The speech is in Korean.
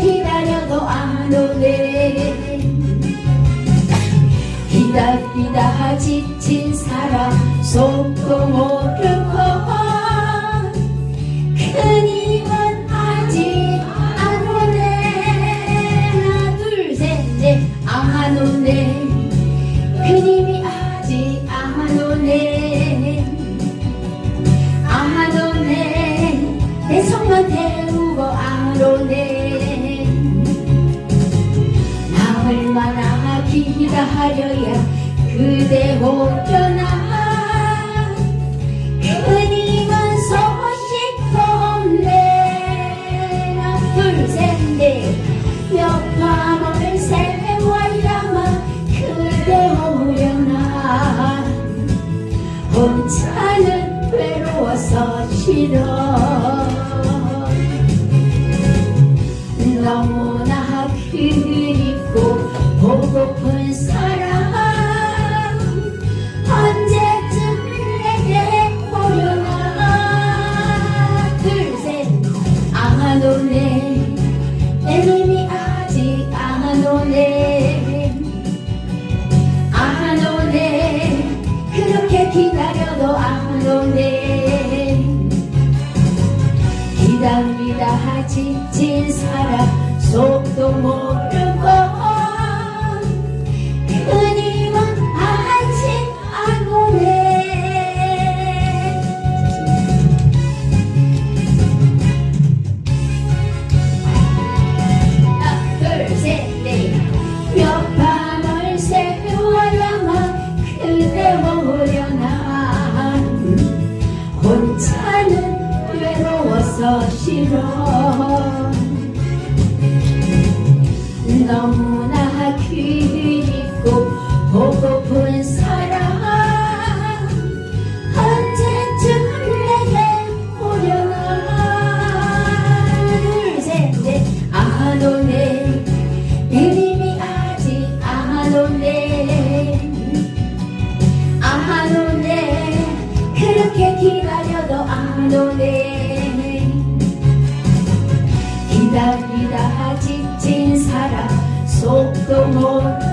기다려도 안 오네. 기다리다 지친 사람 속도 모르고 그님은 아직 안 오네. 하나 둘셋넷안 오네. 그님이 아직 안 오네 기다려야 그대 오려나 그님은 소식도 없네 하나 둘셋넷몇 밤을 세워야만 그대 오려나. 혼자는 외로워서 싫어 오네. 내님이 아직 안 오네. 안 오네. 그렇게 기다려도 안 오네. 기다리다. 지친 사람 속도 모르 싫어 너무나 그립고 보고픈 사랑. 언제쯤 내게 오려나. 둘셋넷 아노네 내림이 아직 아노네 아노네 그렇게 기다려도 아노네 Lord.